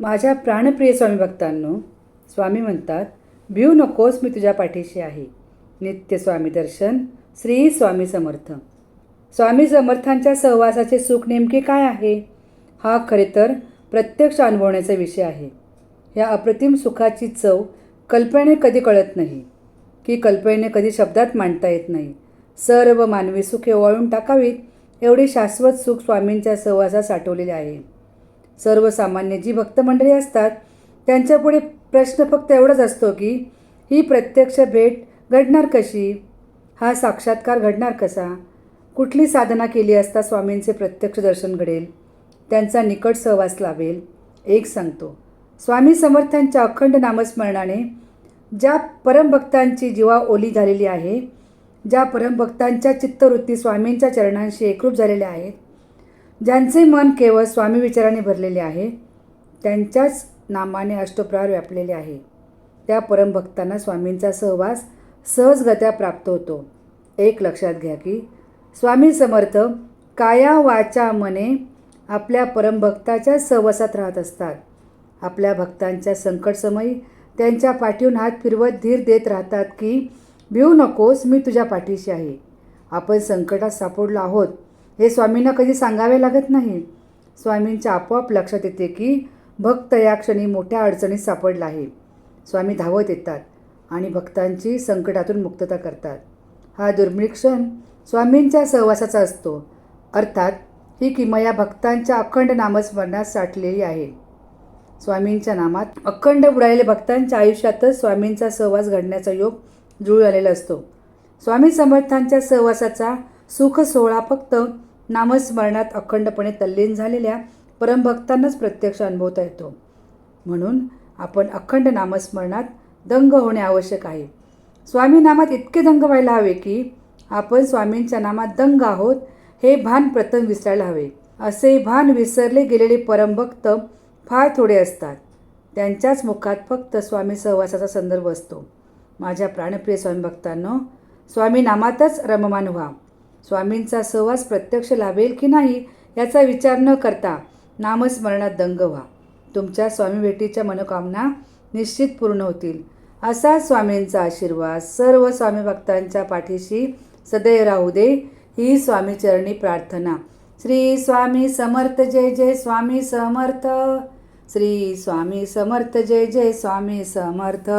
माझ्या प्राणप्रिय स्वामी भक्तांनो स्वामी म्हणतात भिऊ नकोस मी तुझ्या पाठीशी आहे. नित्य स्वामी दर्शन श्री स्वामी समर्थ. स्वामी समर्थांच्या सहवासाचे सुख नेमके काय आहे? हा खरे तर प्रत्यक्ष अनुभवण्याचा विषय आहे. या अप्रतिम सुखाची चव कल्पनेने कधी कळत नाही की कल्पनेने कधी शब्दात मांडता येत नाही. सर्व मानवी सुखे ओवाळून टाकावीत एवढे शाश्वत सुख स्वामींच्या सहवासात साठवलेले आहे. सर्वसामान्य जी भक्तमंडळी असतात त्यांच्यापुढे प्रश्न फक्त एवढाच असतो की ही प्रत्यक्ष भेट घडणार कशी? हा साक्षात्कार घडणार कसा? कुठली साधना केली असता स्वामींचे प्रत्यक्ष दर्शन घडेल? त्यांचा निकट सहवास लावेल एक सांगतो. स्वामी समर्थांच्या अखंड नामस्मरणाने ज्या परमभक्तांची जीवा ओली झालेली आहे ज्या परमभक्तांच्या चित्तवृत्ती स्वामींच्या चरणांशी एकरूप झालेल्या आहेत ज्यांचे मन केवळ स्वामी विचाराने भरलेले आहे त्यांच्याच नामाने अष्टप्रहार व्यापलेले आहे. त्या परमभक्तांना स्वामींचा सहवास सहजगत्या प्राप्त होतो. एक लक्षात घ्या की स्वामी समर्थ काया वाचा मने आपल्या परमभक्ताच्या सहवासात राहत असतात. आपल्या भक्तांच्या संकटसमयी त्यांच्या पाठीहून हात फिरवत धीर देत राहतात की भिऊ नकोस मी तुझ्या पाठीशी आहे. आपण संकटात सापडलो आहोत. हे स्वामींना कधी सांगावे लागत नाही. स्वामींच्या आपोआप लक्षात येते की भक्त या क्षणी मोठ्या अडचणीत सापडला आहे. स्वामी धावत येतात आणि भक्तांची संकटातून मुक्तता करतात. हा दुर्मिळ क्षण स्वामींच्या सहवासाचा असतो. अर्थात ही किमया भक्तांच्या अखंड नामस्मरणात साठलेली आहे. स्वामींच्या नामात अखंड बुडालेल्या भक्तांच्या आयुष्यातच स्वामींचा सहवास घडण्याचा योग जुळू आलेला असतो. स्वामी समर्थांच्या सहवासाचा सुख सोहळा फक्त नामस्मरणात अखंडपणे तल्लीन झालेल्या परमभक्तांनाच प्रत्यक्ष अनुभवता येतो. म्हणून आपण अखंड नामस्मरणात दंग होणे आवश्यक आहे. स्वामी नामात इतके दंग व्हायला हवे की आपण स्वामींच्या नामात दंग आहोत हे भान प्रथम विसरायला हवे. असे भान विसरले गेलेले परमभक्त फार थोडे असतात. त्यांच्याच मुखात फक्त स्वामी सहवासाचा संदर्भ असतो. माझ्या प्राणप्रिय स्वामी भक्तांनो स्वामी नामातच रममान व्हा. स्वामींचा सहवास प्रत्यक्ष लाभेल की नाही याचा विचार न करता नामस्मरणात दंग व्हा. तुमच्या स्वामी भेटीच्या मनोकामना निश्चित पूर्ण होतील. असा स्वामींचा आशीर्वाद सर्व स्वामी भक्तांच्या पाठीशी सदैव राहू दे. ही स्वामीचरणी प्रार्थना. श्री स्वामी समर्थ जय जय स्वामी समर्थ. श्री स्वामी समर्थ जय जय स्वामी समर्थ.